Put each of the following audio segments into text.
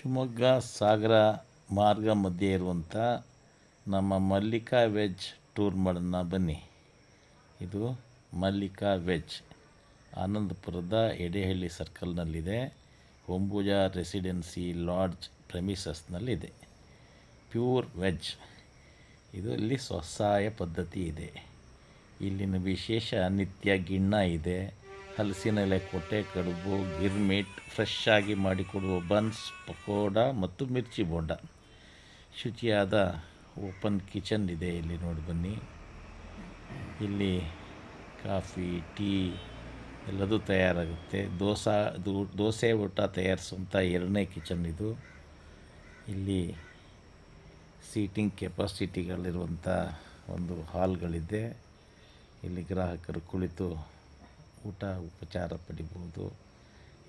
ಶಿವಮೊಗ್ಗ ಸಾಗರ ಮಾರ್ಗ ಮಧ್ಯೆ ಇರುವಂಥ ನಮ್ಮ ಮಲ್ಲಿಕಾ ವೆಜ್ ಟೂರ್ ಮಾಡೋಣ ಬನ್ನಿ. ಇದು ಮಲ್ಲಿಕಾ ವೆಜ್. ಆನಂದಪುರದ ಎಡೆಹಳ್ಳಿ ಸರ್ಕಲ್ನಲ್ಲಿದೆ ಹೊಂಬುಜ ರೆಸಿಡೆನ್ಸಿ ಲಾಡ್ಜ್ ಪ್ರೆಮಿಸಸ್ನಲ್ಲಿದೆ ಪ್ಯೂರ್ ವೆಜ್ ಇದು ಇಲ್ಲಿ ಸ್ವಸಹಾಯ ಪದ್ಧತಿ ಇದೆ. ಇಲ್ಲಿನ ವಿಶೇಷ ನಿತ್ಯ ಗಿಣ್ಣ ಇದೆ. ಹಲಸಿನ ಎಲೆ ಕೊಟ್ಟೆ, ಕಡುಬು, ಗಿರ್ಮಿಟ್ ಫ್ರೆಶ್ ಆಗಿ ಮಾಡಿಕೊಡುವ ಬನ್ಸ್, ಪಕೋಡ ಮತ್ತು ಮಿರ್ಚಿ ಬೋಂಡ. ಶುಚಿಯಾದ ಓಪನ್ ಕಿಚನ್ ಇದೆ ಇಲ್ಲಿ ನೋಡಿ ಬನ್ನಿ. ಇಲ್ಲಿ ಕಾಫಿ, ಟೀ ಎಲ್ಲದೂ ತಯಾರಾಗುತ್ತೆ. ದೋಸೆ ದೋಸೆ ಊಟ ತಯಾರಿಸುವಂಥ ಎರಡನೇ ಕಿಚನ್ ಇದು. ಇಲ್ಲಿ ಸೀಟಿಂಗ್ ಕೆಪಾಸಿಟಿಗಳಿರುವಂಥ ಒಂದು ಹಾಲ್ಗಳಿದೆ. ಇಲ್ಲಿ ಗ್ರಾಹಕರು ಕುಳಿತು ಊಟ ಉಪಚಾರ ಪಡಿಬೋದು.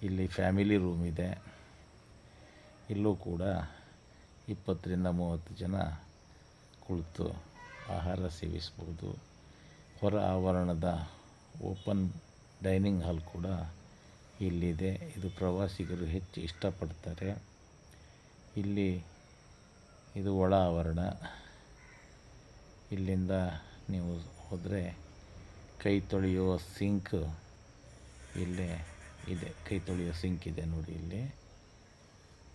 ಇಲ್ಲಿ ಫ್ಯಾಮಿಲಿ ರೂಮ್ ಇದೆ. ಇಲ್ಲೂ ಕೂಡ ಇಪ್ಪತ್ತರಿಂದ ಮೂವತ್ತು ಜನ ಕುಳಿತು ಆಹಾರ ಸೇವಿಸ್ಬೋದು ಹೊರ ಆವರಣದ ಓಪನ್ ಡೈನಿಂಗ್ ಹಾಲ್ ಕೂಡ ಇಲ್ಲಿದೆ. ಇದು ಪ್ರವಾಸಿಗರು ಹೆಚ್ಚು ಇಷ್ಟಪಡ್ತಾರೆ. ಇಲ್ಲಿ ಇದು ಒಳ ಆವರಣ. ಇಲ್ಲಿಂದ ನೀವು ಹೋದರೆ ಕೈ ತೊಳೆಯುವ ಸಿಂಕ್ ಇಲ್ಲೇ ಇದೆ, ಕೈ ತೊಳೆಯೋ ಸಿಂಕ್ ಇದೆ ನೋಡಿ ಇಲ್ಲಿ.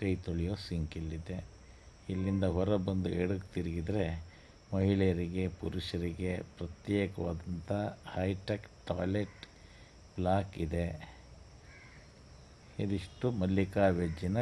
ಕೈ ತೊಳೆಯೋ ಸಿಂಕ್ ಇಲ್ಲಿದೆ. ಇಲ್ಲಿಂದ ಹೊರ ಬಂದು ಎಡಕ್ಕೆ ತಿರುಗಿದರೆ ಮಹಿಳೆಯರಿಗೆ, ಪುರುಷರಿಗೆ ಪ್ರತ್ಯೇಕವಾದಂಥ ಹೈಟೆಕ್ ಟಾಯ್ಲೆಟ್ ಬ್ಲಾಕ್ ಇದೆ. ಇದಿಷ್ಟು ಮಲ್ಲಿಕಾ ವೆಜ್ಜಿನ